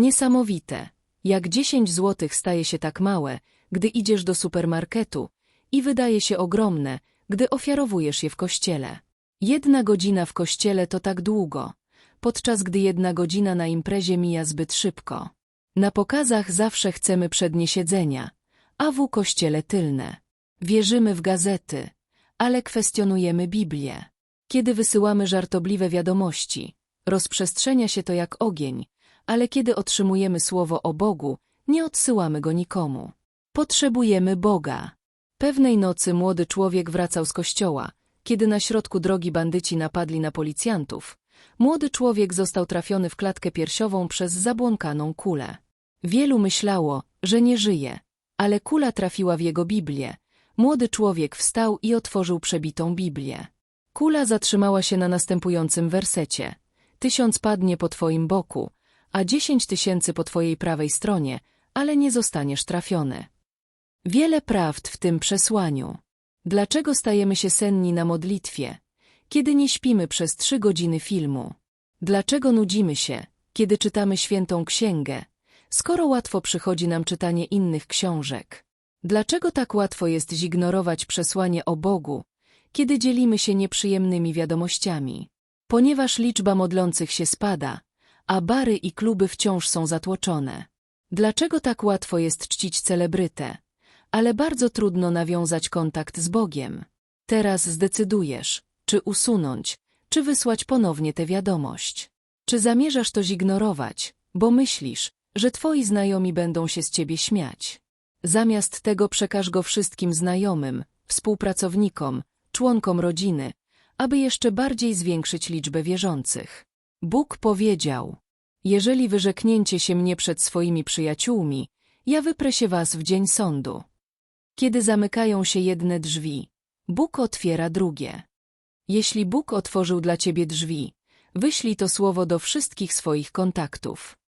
Niesamowite, jak 10 złotych staje się tak małe, gdy idziesz do supermarketu i wydaje się ogromne, gdy ofiarowujesz je w kościele. Jedna godzina w kościele to tak długo, podczas gdy jedna godzina na imprezie mija zbyt szybko. Na pokazach zawsze chcemy przednie siedzenia, a w kościele tylne. Wierzymy w gazety, ale kwestionujemy Biblię. Kiedy wysyłamy żartobliwe wiadomości, rozprzestrzenia się to jak ogień, ale kiedy otrzymujemy słowo o Bogu, nie odsyłamy go nikomu. Potrzebujemy Boga. Pewnej nocy młody człowiek wracał z kościoła, kiedy na środku drogi bandyci napadli na policjantów. Młody człowiek został trafiony w klatkę piersiową przez zabłąkaną kulę. Wielu myślało, że nie żyje, ale kula trafiła w jego Biblię. Młody człowiek wstał i otworzył przebitą Biblię. Kula zatrzymała się na następującym wersecie. Tysiąc padnie po twoim boku, a dziesięć tysięcy po twojej prawej stronie, ale nie zostaniesz trafiony. Wiele prawd w tym przesłaniu. Dlaczego stajemy się senni na modlitwie, kiedy nie śpimy przez trzy godziny filmu? Dlaczego nudzimy się, kiedy czytamy świętą księgę, skoro łatwo przychodzi nam czytanie innych książek? Dlaczego tak łatwo jest zignorować przesłanie o Bogu, kiedy dzielimy się nieprzyjemnymi wiadomościami? Ponieważ liczba modlących się spada, a bary i kluby wciąż są zatłoczone. Dlaczego tak łatwo jest czcić celebrytę, ale bardzo trudno nawiązać kontakt z Bogiem? Teraz zdecydujesz, czy usunąć, czy wysłać ponownie tę wiadomość. Czy zamierzasz to zignorować, bo myślisz, że twoi znajomi będą się z ciebie śmiać? Zamiast tego przekaż go wszystkim znajomym, współpracownikom, członkom rodziny, aby jeszcze bardziej zwiększyć liczbę wierzących. Bóg powiedział, jeżeli wyrzeknięcie się mnie przed swoimi przyjaciółmi, ja wyprę się was w dzień sądu. Kiedy zamykają się jedne drzwi, Bóg otwiera drugie. Jeśli Bóg otworzył dla ciebie drzwi, wyślij to słowo do wszystkich swoich kontaktów.